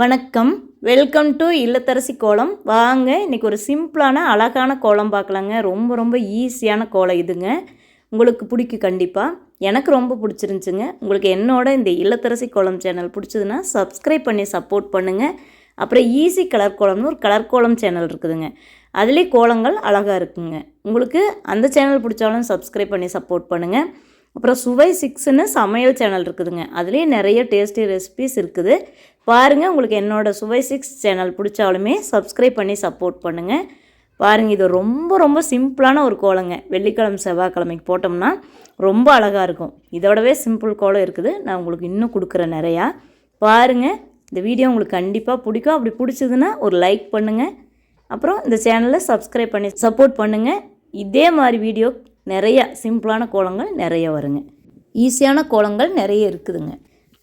வணக்கம். Welcome to இல்லத்தரசி கோலம். வாங்க இன்றைக்கி ஒரு சிம்பிளான அழகான கோலம் பார்க்கலாங்க. ரொம்ப ரொம்ப ஈஸியான கோலம் இதுங்க. உங்களுக்கு பிடிக்கும் கண்டிப்பாக எனக்கு ரொம்ப பிடிச்சிருந்துச்சுங்க. உங்களுக்கு என்னோட இந்த இல்லத்தரசி கோலம் சேனல் பிடிச்சதுன்னா சப்ஸ்கிரைப் பண்ணி சப்போர்ட் பண்ணுங்கள் அப்புறம் ஈஸி கலர் கோலம்னு ஒரு கலர் கோலம் சேனல் இருக்குதுங்க. அதுலேயே கோலங்கள் அழகாக இருக்குங்க. உங்களுக்கு அந்த சேனல் பிடிச்சாலும் சப்ஸ்கிரைப் பண்ணி சப்போர்ட் பண்ணுங்கள் அப்புறம் சுவை சிக்ஸ்னு சமையல் சேனல் இருக்குதுங்க. அதுலேயே நிறைய டேஸ்டி ரெசிபிஸ் இருக்குது. பாருங்கள் உங்களுக்கு என்னோட சுவை சிக்ஸ் சேனல் பிடிச்சாலுமே சப்ஸ்கிரைப் பண்ணி சப்போர்ட் பண்ணுங்கள் பாருங்கள் இது ரொம்ப ரொம்ப சிம்பிளான ஒரு கோலங்க. வெள்ளிக்கிழமை செவ்வாய்க்கிழமைக்கு போட்டோம்னா ரொம்ப அழகாக இருக்கும். இதோடவே சிம்பிள் கோலம் இருக்குது. நான் உங்களுக்கு இன்னும் கொடுக்குறேன் நிறையா. பாருங்கள் இந்த வீடியோ உங்களுக்கு கண்டிப்பாக பிடிக்கும். அப்படி பிடிச்சதுன்னா ஒரு லைக் பண்ணுங்கள் அப்புறம் இந்த சேனலை சப்ஸ்கிரைப் பண்ணி சப்போர்ட் பண்ணுங்கள் இதே மாதிரி வீடியோ நிறையா சிம்பிளான கோலங்கள் நிறைய வருங்க. ஈஸியான கோலங்கள் நிறைய இருக்குதுங்க.